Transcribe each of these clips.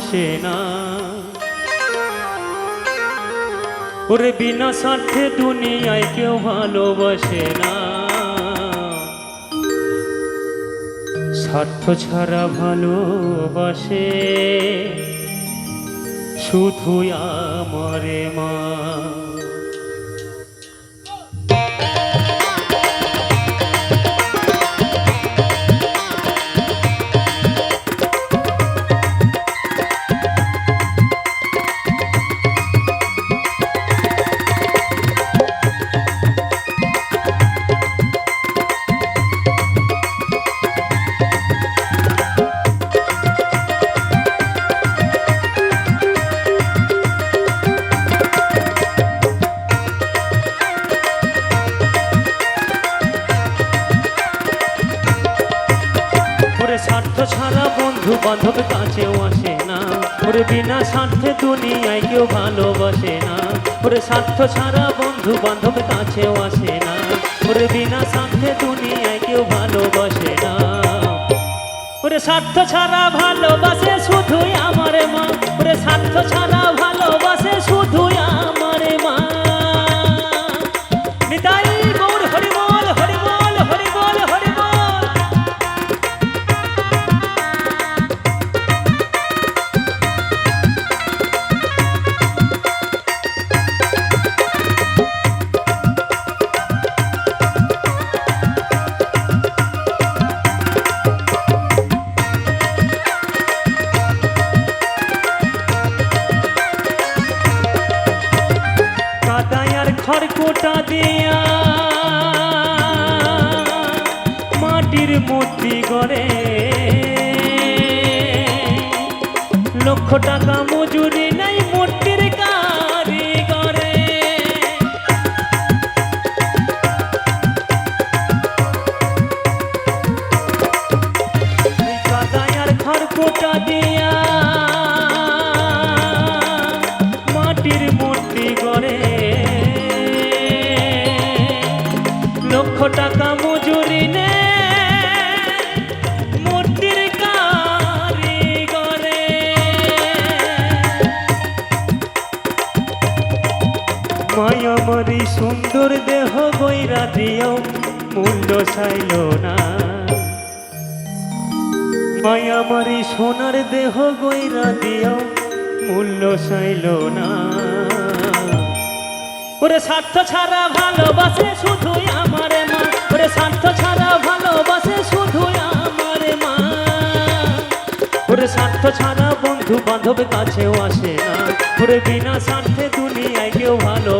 ভালোবাসে না। ওরে বিনা স্বার্থে দুনিয়ায় কেউ ভালোবাসে না। স্বার্থ ছাড়া ভালোবাসে শুধু আমারে মা। বন্ধু বান্ধব কাছেও আসে না। ওরে বিনা স্বার্থে দুনিয়ায় কেউ ভালোবাসে না। ওরে স্বার্থ ছাড়া বন্ধু বান্ধব কাছেও আসে না। ওরে বিনা স্বার্থে দুনিয়ায় কেউ ভালোবাসে না। ওরে স্বার্থ ছাড়া ভালোবাসে শুধুই আমার মা। ওরে স্বার্থ ছাড়া খড়কোটা দিয়া। মাটির মূর্তি গড়ে। লক্ষ টাকা মজুরি নাই মায়ামারি সুন্দর দেহ বৈরা দিও মূল্য চাইল না। মায়ামারি সোনার দেহ গইরা দিও মূল্য চাইল না। ওরে স্বার্থ ছাড়া ভালোবাসে শুধুই আমার মা। ওরে স্বার্থ ছাড়া ভালোবাসে শুধুই আমার মা। ওরে স্বার্থ ছাড়া বন্ধু বান্ধব কাছেও আসে না। ওরে বিনা স্বার্থে দুনিয়ায় কেউ ওরে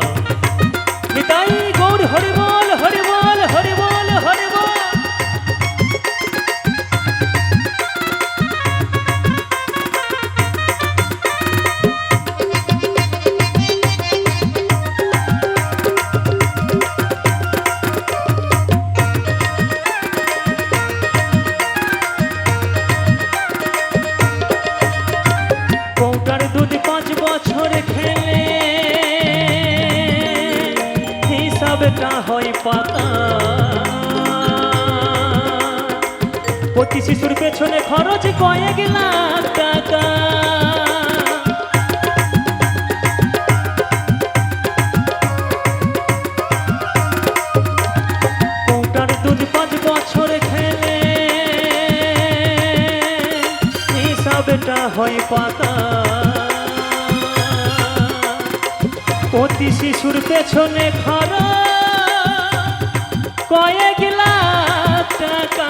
হিসাবটা হয় পাকা প্রতি শিশুর পেছনে খরচ কয়েক লাখ টাকা। হিসাবটা হয় পাকা প্রতি শিশুর পেছনে খরচ কয়েক লাখ টাকা।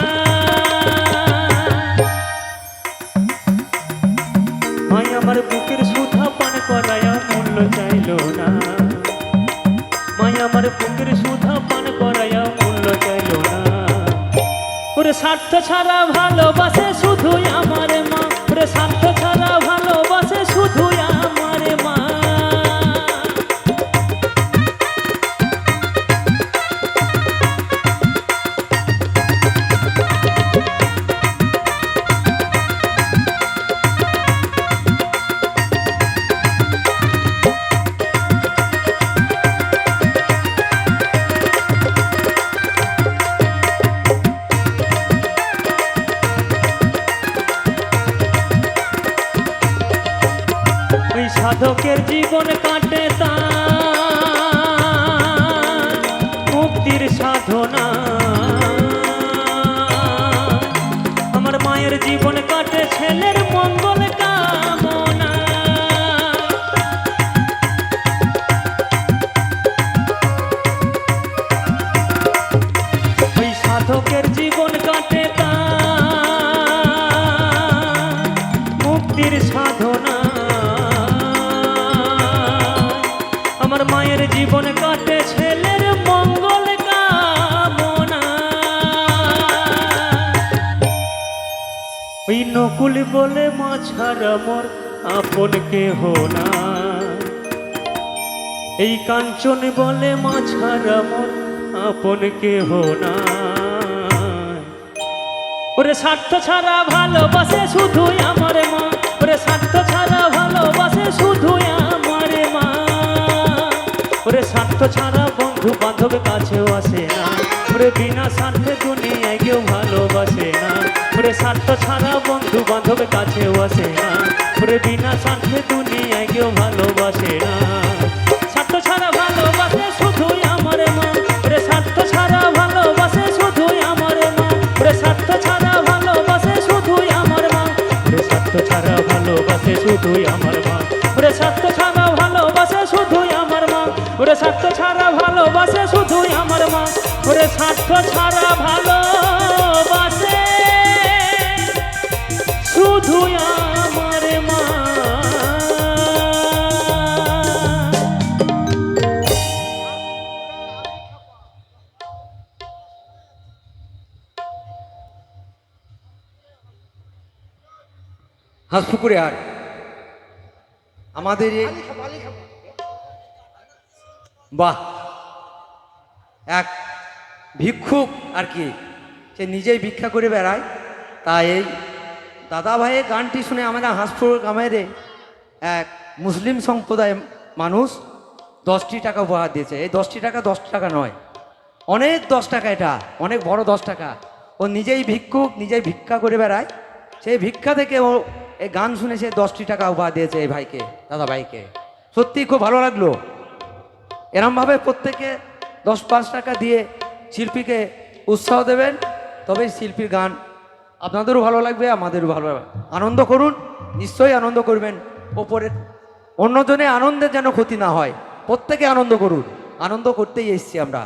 মাই আমার বুকের সুধা পান করায় মূল্য চাইল না। মাই আমার বুকের সুধা পান করায় মূল্য চাইল না। ওরে স্বার্থ ছাড়া ভালোবাসে শুধুই আমার মা। ওরে স্বার্থ সাধকের জীবন কাটে তার। মুক্তির সাধনা। আমার মায়ের জীবন কাটে ছেলের মঙ্গল কামনা। সাধকের জীবন জীবন কাটে ছেলের মঙ্গল কামনা। নকুল বলে মাছার মোর আপন কেহ না। এই কাঞ্চন বলে মাছার মোর আপন কেহ না। ওরে স্বার্থ ছাড়া ভালোবাসে শুধুই আমার মা। ওরে স্বার্থ স্বার্থ ছাড়া বন্ধু বান্ধব কাছেও আসে না। ওরে বিনা স্বার্থে দুনিয়ায় কেউ ভালোবাসে না। ওরে স্বার্থ ছাড়া বন্ধু বান্ধব কাছেও আসে না। ওরে বিনা স্বার্থে দুনিয়ায় কেউ ভালোবাসে না। স্বার্থ ছাড়া আমার ছাড়া শুধুই আমার স্বার্থ ছাড়া ভালোবাসে শুধুই আমার মা। ওরে স্বার্থ ছাড়া ভালোবাসে শুধুই আমার মা। হাঁসপুকুরে আর আমাদের এই বাহ। এক ভিক্ষুক আর কি, সে নিজেই ভিক্ষা করে বেড়ায়। তাই এই দাদা ভাইয়ের গানটি শুনে আমরা হাঁসপুর গ্রামের এক মুসলিম সম্প্রদায় মানুষ দশটি টাকা উপহার দিয়েছে। এই দশটি টাকা দশ টাকা নয়, অনেক দশ টাকা এটা, অনেক বড় দশ টাকা। ও নিজেই ভিক্ষুক, নিজেই ভিক্ষা করে বেড়ায়। সেই ভিক্ষা থেকে ও এই গান শুনে সে দশটি টাকা উপহার দিয়েছে এই ভাইকে, দাদা ভাইকে। সত্যি খুব ভালো লাগল। এরমভাবে প্রত্যেকে দশ পাঁচ টাকা দিয়ে শিল্পীকে উৎসাহ দেবেন। তবেই শিল্পীর গান আপনাদেরও ভালো লাগবে, আমাদেরও ভালো লাগবে। আনন্দ করুন, নিশ্চয়ই আনন্দ করবেন ওপরে অন্যজনে আনন্দের যেন ক্ষতি না হয়, প্রত্যেকে আনন্দ করুন। আনন্দ করতেই এসছি আমরা।